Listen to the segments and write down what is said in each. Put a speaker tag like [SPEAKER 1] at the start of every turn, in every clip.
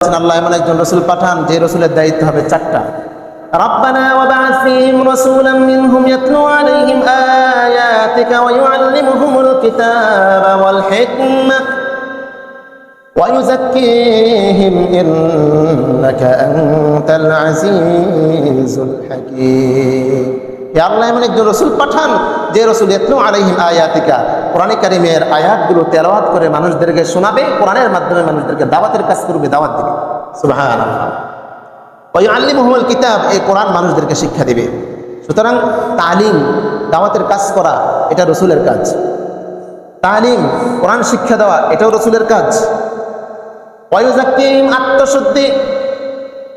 [SPEAKER 1] বলেছেন আল্লাহ এমন একজন রসুল পাঠান যে রসুলের দায়িত্ব হবে চারটা
[SPEAKER 2] ربنا وبعث فيهم رسولا منهم يتلو عليهم آياتك ويعلمهم الكتاب والحكمة ويزكيهم إنك أنت العزيز الحكيم
[SPEAKER 1] হে আল্লাহ, এমন একজন রসুল পাঠান যে রসুল এতলো আলাইহিম আয়াতিকা। কোরআন কারিমের আয়াতগুলো তেলাওয়াত করে মানুষদেরকে শোনাবে, কোরআনের মাধ্যমে মানুষদেরকে দাওয়াতের কাজ করবে, দাওয়াত দিবে। সুবহান ওই আল্লি মোহাম্মদ কিতাব, এই কোরআন মানুষদেরকে শিক্ষা দিবে। সুতরাং তালিম, দাওয়াতের কাজ করা, এটা রসুলের কাজ। তালিম, কোরআন শিক্ষা দেওয়া, এটাও রসুলের কাজ। ওয়ুজাক্কিম আত্মশুদ্ধি।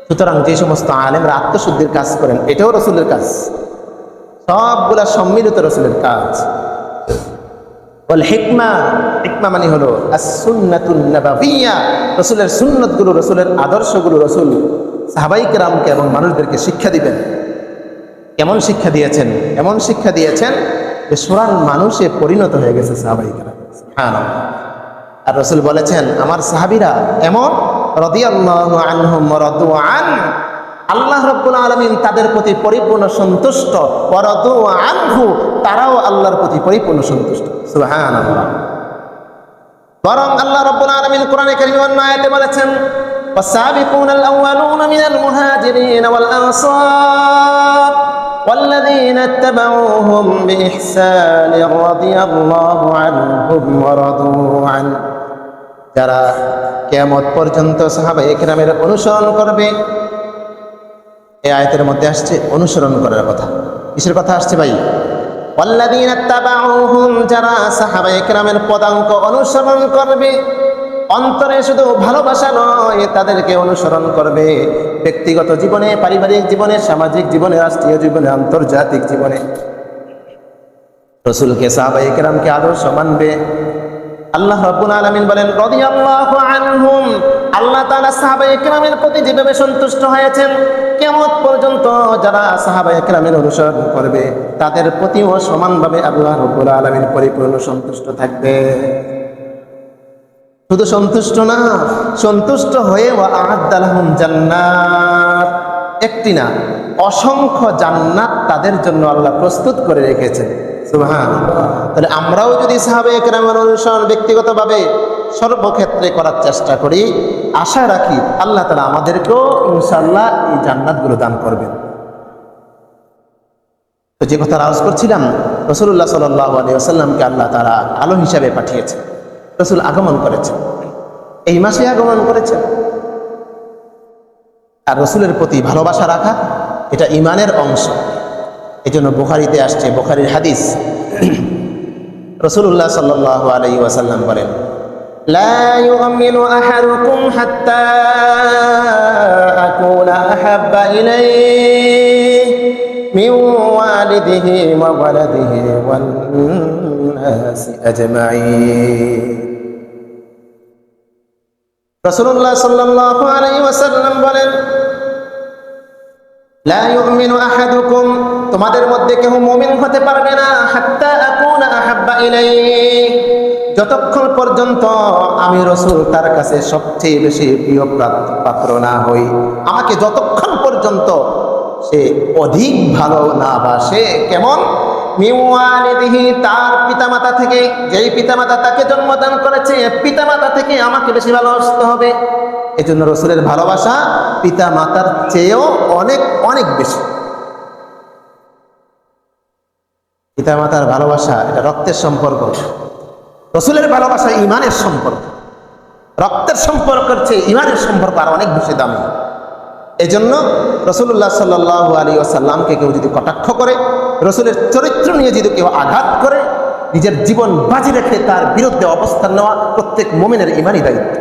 [SPEAKER 1] সুতরাং যে সমস্ত আলেমরা আত্মশুদ্ধির কাজ করেন, এটাও রসুলের কাজ। সবগুলা সম্মিলিত রসুলের কাজ। বল হিকমা হিকমা মানে হলো রসুলের সুন্নতগুলো, রসুলের আদর্শগুলো রসুল সাহাবাই কেরামকে এবং মানুষদেরকে শিক্ষা দিবেন। কেমন শিক্ষা দিয়েছেন? এমন শিক্ষা দিয়েছেন যে সুরান মানুষে পরিণত হয়ে গেছে সাহাবাই কেরাম। সুবহানাল্লাহ। আর রসুল বলেছেন, আমার সাহাবিরা এমন, রদিয়াল্লাহু আনহুম রদু আন আল্লাহ রব্বুল আলমিন তাদের প্রতি পরিপূর্ণ সন্তুষ্ট ওয়ারাদু আনহু তারাও আল্লাহর প্রতি পরিপূর্ণ সন্তুষ্ট সুবহানাল্লাহ বরং আল্লাহ রব্বুল আলমিন কোরআনে কারিম অন্য আয়াতে বলেছেন والسابقون الأولون من المهاجرين والأنصار والذين اتبعوهم بإحسان رضي الله عنهم ورضوا عنه যারা কেয়ামত পর্যন্ত সাহাবা একরামের অনুসরণ করবে এই আয়তের মধ্যে আসছে অনুসরণ করার কথা। কিসের কথা আসছে ভাই? যারা একরামের পদাঙ্ক অনুসরণ করবে, অন্তরে শুধু ভালোবাসা নয়, তাদেরকে অনুসরণ করবে ব্যক্তিগত জীবনে, পারিবারিক জীবনে, সামাজিক জীবনে জীবনে, আন্তর্জাতিক জীবনে। রসুলকে সাহাবা একরামকে আদর্শ মানবে। আল্লাহ রাব্বুল আলামিন বলেন, রাদিয়াল্লাহু আনহুম। আল্লাহ তাআলা সাহাবা একরামের প্রতি যেভাবে সন্তুষ্ট হয়েছেন, কিয়ামত পর্যন্ত যারা সাহাবা একরামের অনুসরণ করবে, তাদের প্রতিও সমানভাবে আল্লাহ রাব্বুল আলামিন পরিপূর্ণ সন্তুষ্ট থাকবে। শুধু সন্তুষ্ট না, সন্তুষ্ট হয়ে আহাদ্দালাহুম জান্নাত। একটি না, অসংখ্য জান্নাত তাদের জন্য আল্লাহ প্রস্তুত করে রেখেছেন। সুবহান তাহলে আমরাও যদি সাহাবে একরামের অনুসরণ ব্যক্তিগতভাবে সর্বক্ষেত্রে করার চেষ্টা করি, আশা রাখি আল্লাহ তালা আমাদেরকেও ইনশাল্লাহ এই জান্নাতগুলো দান করবেন। তো যে কথা আওয়াজ করছিলাম রসুল্লাহ সাল্লাহ আলী আসাল্লামকে আল্লাহ তারা আলো হিসাবে পাঠিয়েছে রসুল আগমন করেছেন, এই মাসে আগমন করেছেন। আর রসুলের প্রতি ভালোবাসা রাখা, এটা ইমানের অংশ। এই জন্য বুখারিতে আসছে, বুখারির হাদিস রসুল্লাহ সাল্লাহ আলাই ওয়াসাল্লাম বলেন
[SPEAKER 2] لا يؤمن أحدكم حتى أكون أحب إليه من والده وولده والناس أجمعين
[SPEAKER 1] রসুল্লাহ সাল্লাহ আলাই ওয়াসাল্লাম বলেন লা ইউমিনু আহাদুকুম তোমাদের মধ্যে কেউ মুমিন হতে পারবে না যতক্ষণ পর্যন্ত আমি রসুল তার কাছে সবচেয়ে বেশি প্রিয় পাত্র না হই, আমাকে যতক্ষণ পর্যন্ত সে অধিক ভালো না বাসে, কেমন? তার পিতামাতা থেকে, যেই পিতামাতা তাকে জন্মদান করেছে, পিতামাতা থেকে আমাকে বেশি ভালোবাসতে হবে। এই জন্য রসুলের ভালোবাসা পিতা মাতার চেয়েও অনেক অনেক বেশি। পিতা মাতার ভালোবাসা, এটা রক্তের সম্পর্ক। রসুলের ভালোবাসা ইমানের সম্পর্ক। রক্তের সম্পর্কের চেয়ে ইমানের সম্পর্ক আর অনেক বেশি দামি। এই জন্য রসুল্লাহ সাল্লাহ আলী আসাল্লামকে কেউ যদি কটাক্ষ করে, রসুলের চরিত্র নিয়ে যদি কেউ আঘাত করে, নিজের জীবন বাজি রেখে তার বিরুদ্ধে অবস্থান নেওয়া প্রত্যেক মোমিনের ইমানই দায়িত্ব।